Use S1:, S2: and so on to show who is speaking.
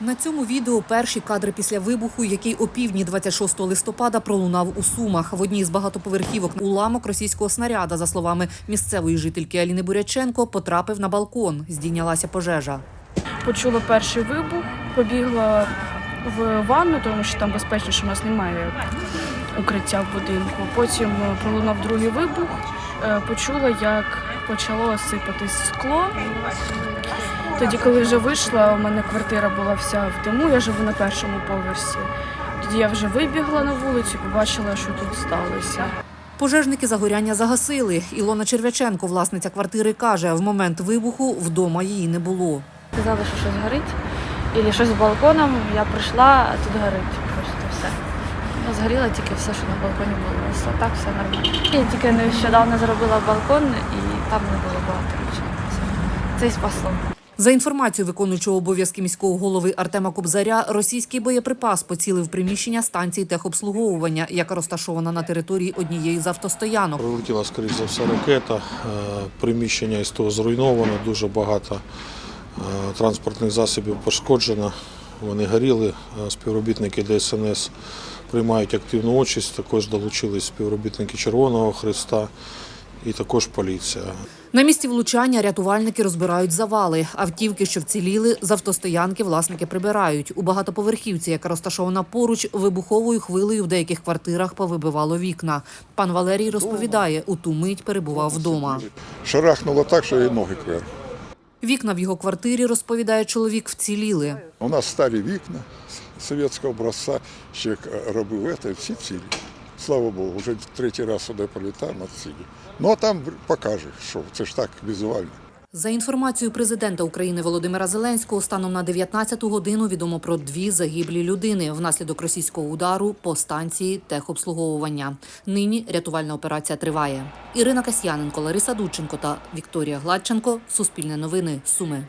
S1: На цьому відео перші кадри після вибуху, який о півдні 26 листопада пролунав у Сумах. В одній з багатоповерхівок уламок російського снаряда, за словами місцевої жительки Аліни Буряченко, потрапив на балкон. Здійнялася пожежа.
S2: почула перший вибух, побігла в ванну, тому що там безпечніше у нас немає укриття в будинку. Потім е, пролунав другий вибух. Е, Почула, як почало сипатись скло. Тоді, коли вже вийшла, у мене квартира була вся в диму, я живу на першому поверсі. Тоді я вже вибігла на вулицю, побачила, що тут сталося.
S1: Пожежники загоряння загасили. Ілона Червяченко, власниця квартири, каже, в момент вибуху вдома її не було.
S3: Сказали, що щось горить. І щось з балконом. Я прийшла, а тут горить. Просто все. Ну, згоріло тільки все, що на балконі було. А так все нормально. Я тільки нещодавно зробила балкон і там не було багато речей. Це- Це й спасло.
S1: За інформацією виконуючого обов'язки міського голови Артема Кобзаря, російський боєприпас поцілив приміщення станції техобслуговування, яка розташована на території однієї з автостоянок.
S4: Прилетіла, скоріш за все, ракета. Е, Приміщення із того зруйновано, дуже багато е, транспортних засобів пошкоджено. Вони горіли. Е, Співробітники ДСНС приймають активну участь. Також долучились співробітники Червоного Христа і також поліція.
S1: На місці влучання рятувальники розбирають завали. Автівки, що вціліли, з автостоянки власники прибирають. У багатоповерхівці, яка розташована поруч, вибуховою хвилею в деяких квартирах повибивало вікна. Пан Валерій розповідає, у ту мить перебував вдома.
S5: Шарахнуло так, що і ноги кверх.
S1: Вікна в його квартирі, розповідає чоловік, вціліли.
S5: У нас старі вікна совєтського образця, ще робив це, всі цілі. Слава Богу, вже третій раз сюди на цілі. Ну а там покаже, що це ж так візуально.
S1: За інформацією президента України Володимира Зеленського, станом на 19-ту годину відомо про дві загиблі людини внаслідок російського удару по станції техобслуговування. Нині рятувальна операція триває. Ірина Касьяненко, Лариса Дудченко та Вікторія Гладченко. Суспільне новини. Суми.